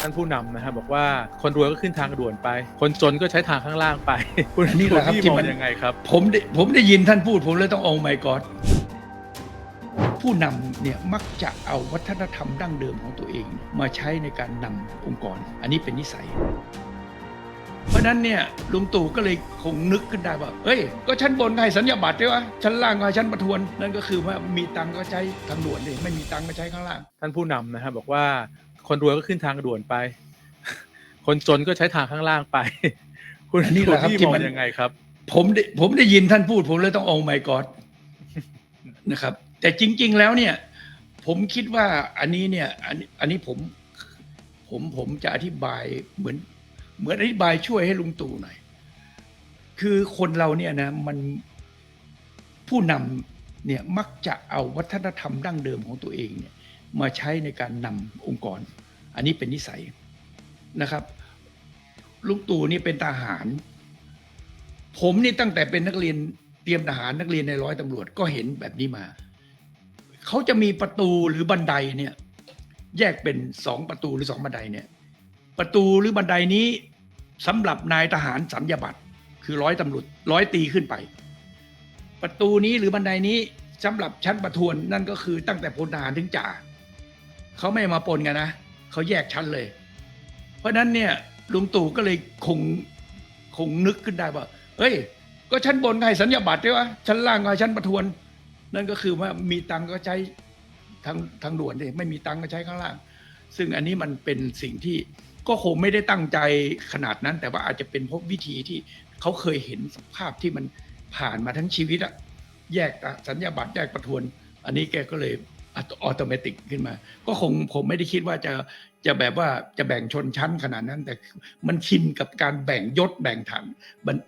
ท่านผู้นำนะฮะบอกว่าคนรวยก็ขึ้นทางด่วนไป คนจนก็ใช้ทางข้างล่างไป คุณอันนี้แหละครับพี่ที่มองมันยังไงครับ ผมได้ผมได้ยินท่านพูดผมเลยต้องโอ้ my god ผู้นำเนี่ยมักจะเอาวัฒนธรรมดั้งเดิมของตัวเอง มาใช้ในการนำองค์กร อันนี้เป็นนิสัย เพราะฉะนั้นเนี่ยลุงตู่ก็เลยคงนึกขึ้นได้ว่าเฮ้ย ก็ชั้นบนให้สัญญาบัตรด้วยวะชั้นล่างก็ให้ชั้นประทวน นั่นก็คือว่ามีตังค์ก็ใช้ทางด่วนเลยไม่มีตังค์ก็ใช้ข้างล่าง ท่านผู้นำนะฮะบอกว่า คนรวยก็ขึ้นทางด่วนไป คนจนก็ใช้ทางข้างล่างไป คุณอันนี้แหละครับพี่ที่มองมันยังไงครับ ผมได้ผมได้ยินท่านพูด ผมเลยต้องโอ้ my god นะครับ แต่จริง ๆ แล้วเนี่ย ผมคิดว่าอันนี้เนี่ยอันอันนี้ผม ผมผมจะอธิบายเหมือน เหมือนอธิบายช่วยให้ลุงตู่หน่อย คือคนเราเนี่ยนะ มันผู้นำเนี่ยมักจะเอาวัฒนธรรมดั้งเดิมของตัวเองเนี่ย มาใช้ในการนำองค์กร อันนี้เป็นนิสัยนะครับ ลุงตู่นี่เป็นทหาร ผมนี่ตั้งแต่เป็นนักเรียนเตรียมทหารนักเรียนในร้อยตำรวจก็เห็นแบบนี้มา เขาจะมีประตูหรือบันไดเนี่ย แยกเป็นสองประตูหรือสองบันไดเนี่ย ประตูหรือบันไดนี้สำหรับนายทหารสัญญาบัตรคือร้อยตำรวจร้อยตีขึ้นไป ประตูนี้หรือบันไดนี้สำหรับชั้นประทวนนั่นก็คือตั้งแต่พลทหารถึงจ่า เขาไม่มาปนกันนะเขาแยกชั้นเลย เพราะฉะนั้นเนี่ยลุงตู่ก็เลยคงคงนึกขึ้นได้ว่าเอ้ย ก็ชั้นบนก็ให้สัญญาบัตรด้วยวะชั้นล่างก็ให้ชั้นประทวน นั่นก็คือว่ามีตังก็ใช้ทางทางด่วนเลยไม่มีตังก็ใช้ข้างล่าง ซึ่งอันนี้มันเป็นสิ่งที่ก็คงไม่ได้ตั้งใจขนาดนั้น แต่ว่าอาจจะเป็นเพราะวิธีที่เขาเคยเห็นสภาพที่มันผ่านมาทั้งชีวิตอะแยกสัญญาบัตรแยกประทวน อันนี้แกก็เลย ออโตเมติกขึ้นมา ก็คงผมไม่ได้คิดว่าจะจะแบบว่าจะแบ่งชนชั้นขนาดนั้น แต่มันชินกับการแบ่งยศแบ่งฐาน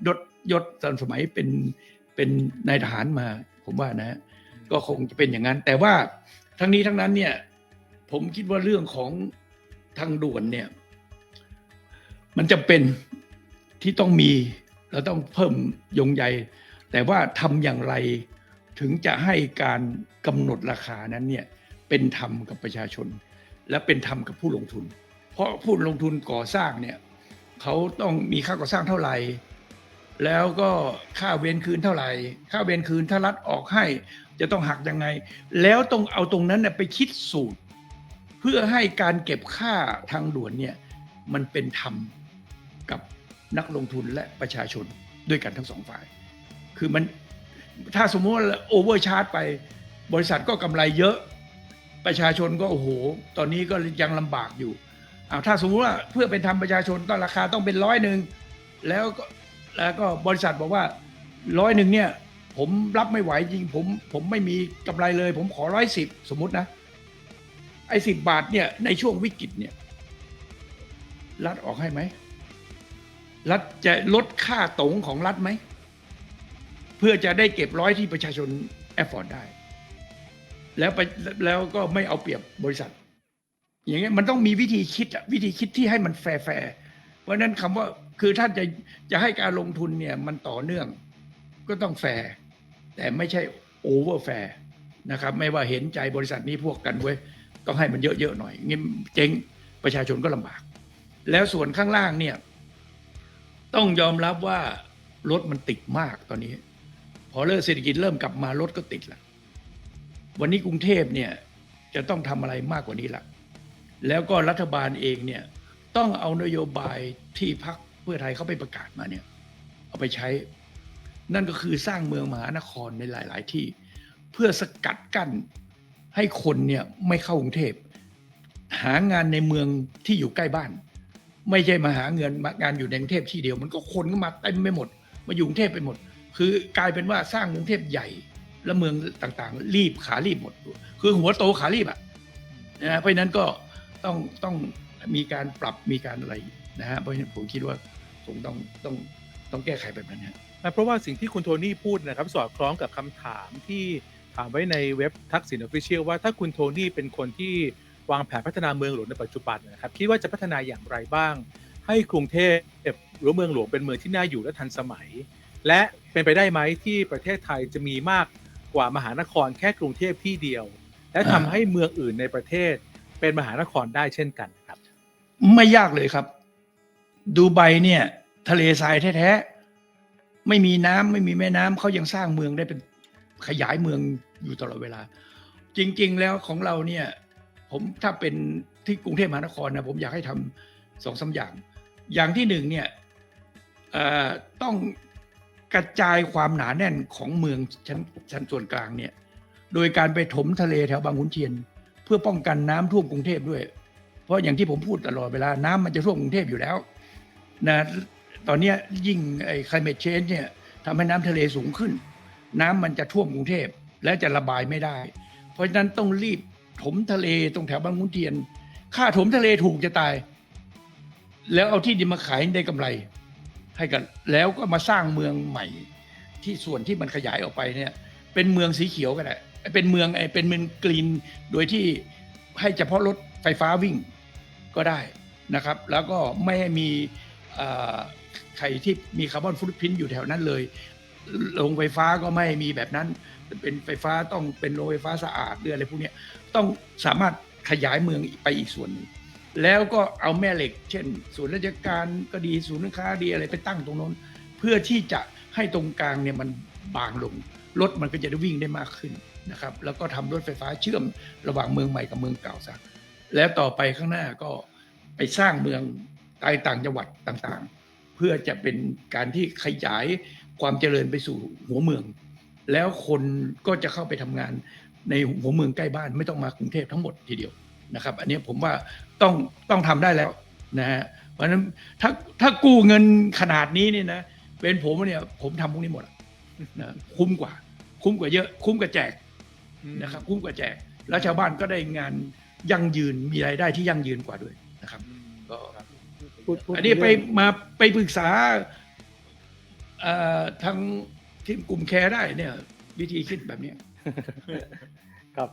ยศยศตอนสมัยเป็นเป็นนายทหารมา ผมว่านะ ก็คงจะเป็นอย่างนั้น แต่ว่าทั้งนี้ทั้งนั้นเนี่ย ผมคิดว่าเรื่องของทางด่วนเนี่ย มันจำเป็นที่ต้องมีเราต้องเพิ่มยงใยแต่ว่าทำอย่างไร ถึงจะให้การกำหนดราคานั้นเนี่ยเป็นธรรมกับประชาชน และเป็นธรรมกับผู้ลงทุน เพราะผู้ลงทุนก่อสร้างเนี่ยเขาต้องมีค่าก่อสร้างเท่าไหร่ แล้วก็ค่าเวรคืนเท่าไหร่ ค่าเวรคืนถ้ารัฐออกให้จะต้องหักยังไง แล้วต้องเอาตรงนั้นน่ะไปคิดสูตร เพื่อให้การเก็บค่าทางด่วนเนี่ยมันเป็นธรรมกับนักลงทุนและประชาชนด้วยกันทั้งสองฝ่าย คือมัน ถ้าสมมติว่าโอเวอร์ชาร์จไป บริษัทก็กำไรเยอะ ประชาชนก็โอ้โห ตอนนี้ก็ยังลำบากอยู่อาถ้าสมมติว่าเพื่อเป็นธรรมประชาชนต้องราคาต้องเป็นร้อยหนึ่งแล้วก็แล้วก็บริษัทบอกว่าร้อยหนึ่งเนี่ย ผมรับไม่ไหวจริง ผมผมไม่มีกำไรเลย ผมขอร้อยสิบสมมตินะ ไอ้สิบบาทเนี่ยในช่วงวิกฤตเนี่ย รัฐออกให้ไหมรัฐจะลดค่าตรงของรัฐไหม เพื่อจะได้เก็บร้อยที่ประชาชนแอฟฟอร์ดได้ แล้วไปแล้วก็ไม่เอาเปรียบบริษัท อย่างเงี้ยมันต้องมีวิธีคิดวิธีคิดที่ให้มันแฟร์เพราะนั้นคำว่าคือท่านจะจะให้การลงทุนเนี่ยมันต่อเนื่อง ก็ต้องแฟร์แต่ไม่ใช่โอเวอร์แฟร์นะครับ ไม่ว่าเห็นใจบริษัทนี้พวกกันเว้ยต้องให้มันเยอะๆหน่อยเงี้ยเจ๊งประชาชนก็ลำบาก แล้วส่วนข้างล่างเนี่ย ต้องยอมรับว่ารถมันติดมากตอนนี้ พอเริ่มเศรษฐกิจเริ่มกลับมารถก็ติดละวันนี้กรุงเทพเนี่ยจะต้องทำอะไรมากกว่านี้ละแล้วก็รัฐบาลเองเนี่ยต้องเอานโยบายที่พักเพื่อไทยเขาไปประกาศมาเนี่ยเอาไปใช้ นั่นก็คือสร้างเมืองมหานครในหลาย ๆ ที่ เพื่อสกัดกั้นให้คนเนี่ยไม่เข้ากรุงเทพหางานในเมืองที่อยู่ใกล้บ้าน ไม่ใช่มาหาเงินมางานอยู่ในกรุงเทพที่เดียว มันก็คนก็มาเต็มไปหมด มาอยู่กรุงเทพไปหมด คือกลายเป็นว่าสร้างกรุงเทพใหญ่แล้วเมืองต่างๆ รีบขารีบหมด คือหัวโตขารีบอะนะฮะเพราะนั้นก็ต้องต้องมีการปรับมีการอะไรนะฮะเพราะฉะนั้นผมคิดว่าคงต้องต้องต้องแก้ไขแบบนั้นฮะนะเพราะว่าสิ่งที่คุณโทนี่พูดนะครับ สอดคล้องกับคำถามที่ถามไว้ในเว็บทักษิณออฟฟิเชียลว่าถ้าคุณโทนี่เป็นคนที่วางแผนพัฒนาเมืองหลวงในปัจจุบันนะครับคิดว่าจะพัฒนาอย่างไรบ้าง ให้กรุงเทพหรือเมืองหลวงเป็นเมืองที่น่าอยู่และทันสมัย และเป็นไปได้ไหมที่ประเทศไทยจะมีมากกว่ามหานครแค่กรุงเทพที่เดียว และทำให้เมืองอื่นในประเทศเป็นมหานครได้เช่นกันครับ ไม่ยากเลยครับ ดูไบเนี่ย ทะเลทรายแท้ๆไม่มีน้ำไม่มีแม่น้ำเขายังสร้างเมืองได้เป็นขยายเมืองอยู่ตลอดเวลา จริง ๆ แล้วของเราเนี่ย ผมถ้าเป็นที่กรุงเทพมหานครนะผมอยากให้ทำสองสามอย่าง อย่างที่หนึ่งเนี่ยต้อง กระจายความหนาแน่นของเมืองชั้นชั้นส่วนกลางเนี่ย โดยการไปถมทะเลแถวบางขุนเทียน เพื่อป้องกันน้ำท่วมกรุงเทพด้วย เพราะอย่างที่ผมพูดตลอดเวลาน้ำมันจะท่วมกรุงเทพอยู่แล้วนะตอนนี้ยิ่งไอ้ climate change เนี่ยทำให้น้ำทะเลสูงขึ้น น้ำมันจะท่วมกรุงเทพและจะระบายไม่ได้ เพราะฉะนั้นต้องรีบถมทะเลตรงแถวบางขุนเทียน ค่าถมทะเลถูกจะตาย แล้วเอาที่ดินมาขายได้กำไร ให้กันแล้วก็มาสร้างเมืองใหม่ ที่ส่วนที่มันขยายออกไปเนี่ย เป็นเมืองสีเขียวก็ได้เป็นเมืองไอ้เป็นเมืองกรีนโดยที่ให้เฉพาะรถไฟฟ้าวิ่งก็ได้นะครับ แล้วก็ไม่ให้มีใครที่มีคาร์บอนฟุตพิ้นอยู่แถวนั้นเลยโรงไฟฟ้าก็ไม่มีแบบนั้น เป็นไฟฟ้าต้องเป็นโรงไฟฟ้าสะอาดหรืออะไรพวกนี้ต้องสามารถขยายเมืองไปอีกส่วนหนึ่ง แล้วก็เอาแม่เหล็ก เช่นศูนย์ราชการก็ดีศูนย์ค้าดีอะไรไปตั้งตรงโน้น เพื่อที่จะให้ตรงกลางเนี่ยมันบางลงรถมันก็จะได้วิ่งได้มากขึ้นนะครับ แล้วก็ทำรถไฟฟ้าเชื่อมระหว่างเมืองใหม่กับเมืองเก่าซะแล้วต่อไปข้างหน้าก็ไปสร้างเมืองใต้ต่างจังหวัดต่างๆ เพื่อจะเป็นการที่ขยายความเจริญไปสู่หัวเมือง แล้วคนก็จะเข้าไปทำงานในหัวเมืองใกล้บ้านไม่ต้องมากรุงเทพทั้งหมดทีเดียว นะครับ อันนี้ผมว่าต้องต้องทำได้แล้วนะฮะเพราะฉะนั้นถ้าถ้ากู้เงินขนาดนี้นี่นะเป็นผมเนี่ยผมทำพวกนี้หมดอะนะคุ้มกว่า คุ้มกว่าเยอะ คุ้มกว่าแจกนะครับ คุ้มกว่าแจก แล้วชาวบ้านก็ได้งานยั่งยืนมีรายได้ที่ยั่งยืนกว่าด้วยนะครับก็พูดพูดอันนี้ไปเรื่องมาไปปรึกษาเอ่อทางทีมกลุ่มแคร์ได้เนี่ย วิธีคิดแบบเนี้ย ครับ